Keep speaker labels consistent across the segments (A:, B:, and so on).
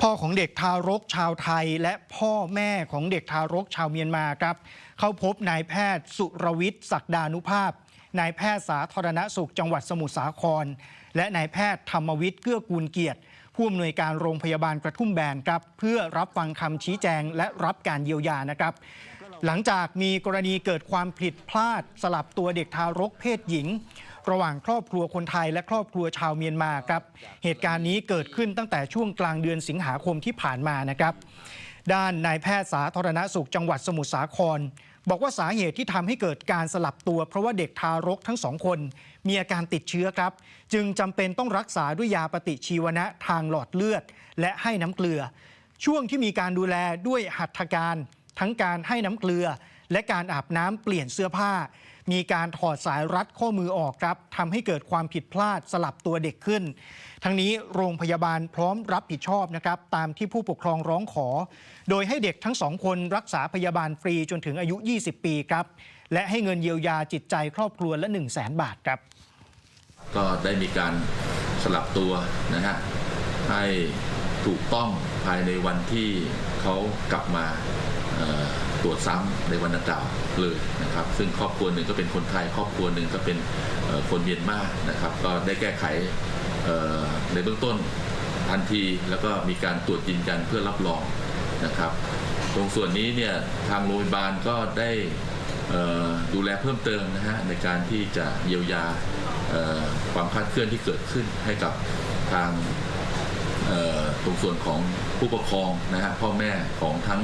A: พ่อของเด็กทารกชาวไทย และพ่อแม่ของเด็กทารกชาวเมียนมาครับ เข้าพบนายแพทย์สุรวิทย์ศักดานุภาพ นายแพทย์สาธารณสุขจังหวัดสมุทรสาคร และนายแพทย์ธรรมวิทย์เกื้อกูลเกียรติ ผู้อำนวยการโรงพยาบาลกระทุ่มแบนครับ เพื่อรับฟังคำชี้แจงและรับการเยียวยานะครับ หลังจากมีกรณีเกิดความผิดพลาดสลับตัวเด็กทารกเพศหญิง ระหว่างครอบครัวคนไทยและครอบครัวชาวเมียนมาครับเหตุการณ์นี้เกิดขึ้นตั้งแต่ช่วงกลางเดือนสิงหาคมที่ผ่านมานะครับ ด้านนายแพทย์สาธารณสุขจังหวัดสมุทรสาคร บอกว่าสาเหตุที่ทำให้เกิดการสลับตัว เพราะว่าเด็กทารกทั้งสองคน มีอาการติดเชื้อครับ จึงจำเป็นต้องรักษาด้วยยาปฏิชีวนะทางหลอดเลือด และให้น้ำเกลือ ช่วงที่มีการดูแลด้วยหัตถการ ทั้งการให้น้ำเกลือ และการอาบน้ำเปลี่ยนเสื้อผ้า มีการถอดสายรัดข้อมือออกครับทำให้เกิดความผิดพลาดสลับตัวเด็กขึ้น ทั้งนี้โรงพยาบาลพร้อมรับผิดชอบนะครับตามที่ผู้ปกครองร้องขอ โดยให้เด็กทั้งสองคนรักษาพยาบาลฟรีจนถึงอายุ 20 ปีครับ และให้เงินเยียวยาจิตใจครอบครัวละ1 0 0 0 0แบาทครับ
B: ก็ได้มีการสลับตัวนะฮะให้ถูกต้องภายในวันที่เขากลับมา ตรวจซ้ำในวันดังกล่าวเลยนะครับ ซึ่งครอบครัวหนึ่งก็เป็นคนไทยครอบครัวหนึ่งก็เป็นคนเมียนมานะครับ ก็ได้แก้ไขในเบื้องต้นทันทีแล้วก็มีการตรวจยืนยันเพื่อรับรองนะครับ ตรงส่วนนี้เนี่ยทางโรงพยาบาลก็ได้ดูแลเพิ่มเติมนะฮะในการที่จะเยียวยาความคลาดเคลื่อนที่เกิดขึ้นให้กับทางอ่อตรงส่วนของผู้ปกครองนะฮะพ่อแม่ของทั้ง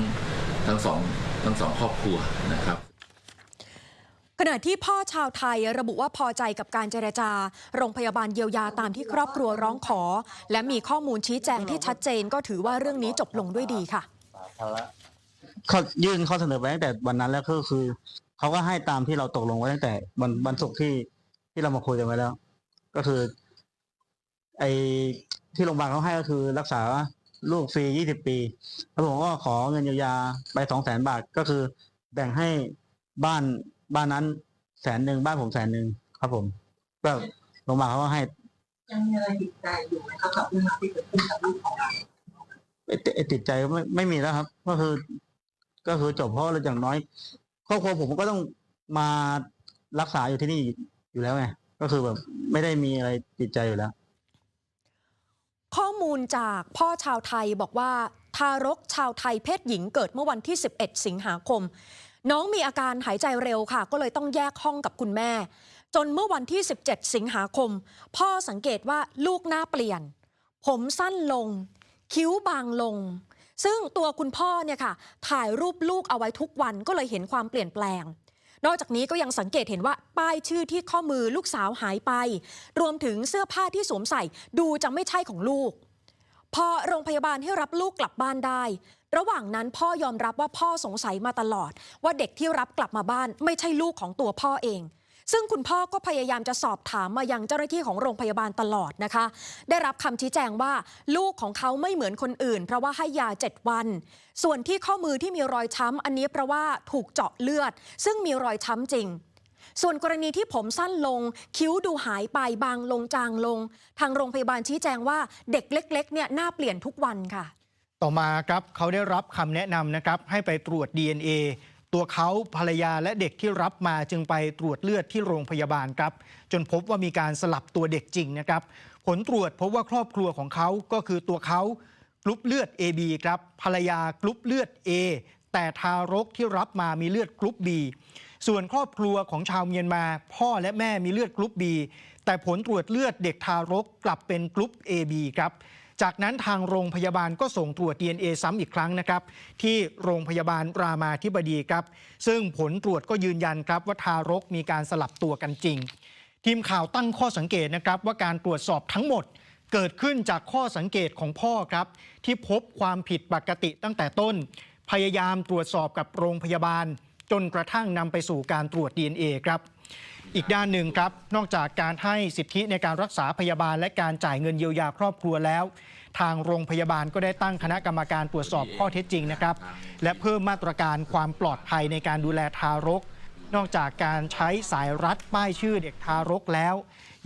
B: ทั้งสอง ทั้งสองครอบครัวนะครับ
C: ขณะที่พ่อชาวไทยระบุว่าพอใจกับการเจรจา โรงพยาบาลเยียวยาตามที่ครอบครัวร้องขอ และมีข้อมูลชี้แจงที่ชัดเจนก็ถือว่าเรื่องนี้จบลงด้วยดีค่ะ
D: เขายื่นข้อเสนอไปตั้งแต่วันนั้นแล้วก็คือเขาก็ให้ตามที่เราตกลงไว้ตั้งแต่วันวันศุกร์ที่ที่เรามาคุยกันไว้แล้ว ก็คือ ไอ้ที่โรงพยาบาลเขาให้ก็คือรักษา ลูกฟรียี่สิบปี แล้วผมก็ขอเงินเยียวยาไปสองแสนบาทก็คือ แบ่งให้บ้านบ้านนั้นแสนหนึ่งบ้านผมแสนหนึ่งครับผมก็โรงพยาบาลเขาก็ให้
E: ยังมีอะไรติดใจอยู่ไหมครับกับเรื่องราวที่เกิดขึ้นกับลูกของเรา
D: ไอ้ติไอ้ติดใจก็ไม่ไม่มีแล้วครับ ก็คือ ก็คือจบเพราะเราอย่างน้อยครอบครัวผมก็ต้องมารักษาอยู่ที่นี่อยู่แล้วไงก็คือแบบไม่ได้มีอะไรติดใจอยู่แล้ว
C: ข้อ มูลจากพ่อชาวไทยบอกว่า ทารกชาวไทยเพศหญิงเกิดเมื่อวันที่ 11 สิงหาคม น้องมีอาการหายใจเร็วค่ะ ก็เลยต้องแยกห้องกับคุณแม่ จนเมื่อวันที่ 17 สิงหาคม พ่อสังเกตว่าลูกหน้าเปลี่ยน ผมสั้นลง คิ้วบางลง ซึ่งตัวคุณพ่อเนี่ยค่ะ ถ่ายรูปลูกเอาไว้ทุกวันก็เลยเห็นความเปลี่ยนแปลง นอกจากนี้ก็ยังสังเกตเห็นว่าป้ายชื่อที่ข้อมือลูกสาวหายไป รวมถึงเสื้อผ้าที่สวมใส่ดูจะไม่ใช่ของลูก พอโรงพยาบาลให้รับลูกกลับบ้านได้ ระหว่างนั้นพ่อยอมรับว่าพ่อสงสัยมาตลอด ว่าเด็กที่รับกลับมาบ้านไม่ใช่ลูกของตัวพ่อเอง ซึ่งคุณพ่อก็พยายามจะสอบถามมายังเจ้าหน้าที่ของโรงพยาบาลตลอดนะคะ ได้รับคำชี้แจงว่าลูกของเขาไม่เหมือนคนอื่น เพราะว่าให้ยา 7 วัน ส่วนที่ข้อมือที่มีรอยช้ำอันนี้เพราะว่าถูกเจาะเลือด ซึ่งมีรอยช้ำจริงส่วนกรณีที่ผมสั้นลง คิ้วดูหายไปบางลงจางลง ทางโรงพยาบาลชี้แจงว่าเด็กเล็กๆเนี่ยหน้าเปลี่ยนทุกวันค่ะ
A: ต่อมาครับเขาได้รับคำแนะนำนะครับให้ไปตรวจ DNA ตัวเขาภรรยาและเด็กที่รับมาจึงไปตรวจเลือดที่โรงพยาบาลครับ จนพบว่ามีการสลับตัวเด็กจริงนะครับ ผลตรวจพบว่าครอบครัวของเขาก็คือตัวเขากรุ๊ปเลือด AB ครับภรรยากรุ๊ปเลือด A แต่ทารกที่รับมามีเลือดกรุ๊ป B ส่วนครอบครัวของชาวเมียนมา พ่อและแม่มีเลือดกรุ๊ป B แต่ผลตรวจเลือดเด็กทารกกลับเป็นกรุ๊ป AB ครับ จากนั้นทางโรงพยาบาลก็ส่งตรวจ DNA ซ้ำอีกครั้งนะครับ ที่โรงพยาบาลรามาธิบดีครับ ซึ่งผลตรวจก็ยืนยันครับว่าทารกมีการสลับตัวกันจริง ทีมข่าวตั้งข้อสังเกตนะครับว่าการตรวจสอบทั้งหมดเกิดขึ้นจากข้อสังเกตของพ่อครับ ที่พบความผิดปกติตั้งแต่ต้น พยายามตรวจสอบกับโรงพยาบาล จนกระทั่งนำไปสู่การตรวจ DNA ครับ อีกด้านหนึ่งครับ นอกจากการให้สิทธิในการรักษาพยาบาล และการจ่ายเงินเยียวยาครอบครัวแล้ว ทางโรงพยาบาลก็ได้ตั้งคณะกรรมการตรวจสอบข้อเท็จจริงนะครับ และเพิ่มมาตรการความปลอดภัยในการดูแลทารก นอกจากการใช้สายรัดป้ายชื่อเด็กทารกแล้ว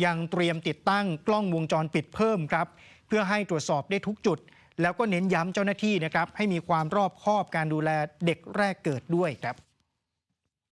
A: ยังเตรียมติดตั้งกล้องวงจรปิดเพิ่มครับ เพื่อให้ตรวจสอบได้ทุกจุด แล้วก็เน้นย้ำเจ้าหน้าที่นะครับให้มีความรอบคอบการดูแลเด็กแรกเกิดด้วยครับ